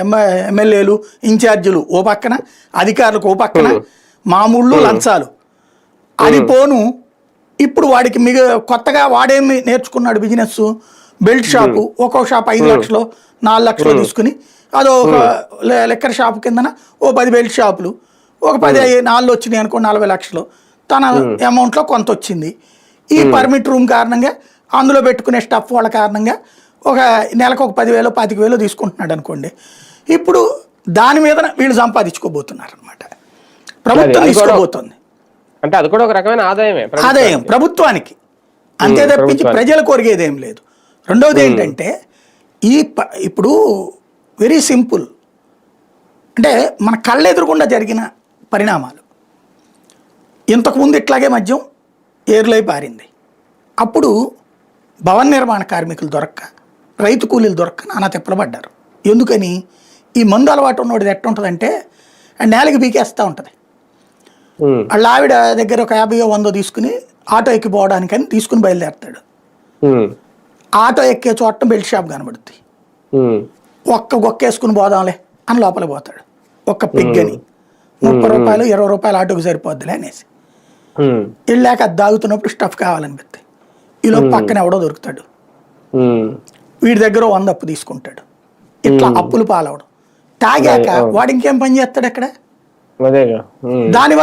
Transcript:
ఎమ్మెల్యేలు ఇన్ఛార్జీలు ఓ పక్కన అధికారులకు ఓ పక్కన మామూళ్ళు లంచాలు. అది పోను ఇప్పుడు వాడికి మిగ కొత్తగా వాడేమి నేర్చుకున్నాడు బిజినెస్? బెల్ట్ షాపు ఒక్కో షాప్ ఐదు లక్షలు నాలుగు లక్షలు తీసుకుని అదో ఒక లెక్కర్ షాప్ కిందన ఓ పది బెల్ట్ షాపులు ఒక పది నాలుగు వచ్చినాయి అనుకో నలభై లక్షలు. తన అమౌంట్లో కొంత వచ్చింది. ఈ పర్మిట్ రూమ్ కారణంగా అందులో పెట్టుకునే స్టఫ్ వాళ్ళ కారణంగా ఒక నెలకు ఒక పదివేలు పాతిక వేలు తీసుకుంటున్నాడు అనుకోండి. ఇప్పుడు దాని మీద వీళ్ళు సంపాదించుకోబోతున్నారు అనమాట ప్రభుత్వం తీసుకోబోతోంది. అంటే అది కూడా ఒక రకమైన ఆదాయమే. ఆదాయం ప్రభుత్వానికి. అంతే తప్పించి. ప్రజలు కోరిగేది ఏం లేదు రెండవది ఏంటంటే ఈ ఇప్పుడు వెరీ సింపుల్. అంటే మన కళ్ళెదురుగుండా జరిగిన పరిణామాలు. ఇంతకుముందు ఇట్లాగే మద్యం ఏరులై పారింది. అప్పుడు భవన నిర్మాణ కార్మికులు దొరక్క రైతు కూలీలు దొరక్క నానా తిప్పలబడ్డారు ఎందుకని? ఈ మందు అలవాటు ఉన్నవాడిది ఎట్ట ఉంటుందంటే ఆ నేలకి బీకేస్తూ ఉంటుంది. వాళ్ళ ఆవిడ దగ్గర ఒక యాభైయో వందో తీసుకుని ఆటో ఎక్కి పోవడానికని తీసుకుని బయలుదేరతాడు. ఆటో ఎక్కే చోట బెల్ట్ షాప్ కనబడుద్ది. ఉమ్, ఒక్క గొక్కేసుకుని పోదాంలే అని లోపల పోతాడు. ఒక్క పిగ్గని. ముప్పై రూపాయలు ఇరవై రూపాయలు ఆటోకి సరిపోద్దిలే అనేసి. వెళ్ళాక అది దాగుతున్నప్పుడు స్టఫ్ కావాలనిపిస్తే ఈలో పక్కన ఎవడో దొరుకుతాడు. వీడి దగ్గర వంద అప్పు తీసుకుంటాడు. ఇట్లా అప్పులు పాలవడం. తాగాక వాడు ఇంకేం పని చేస్తాడు అక్కడ. దానివల్ల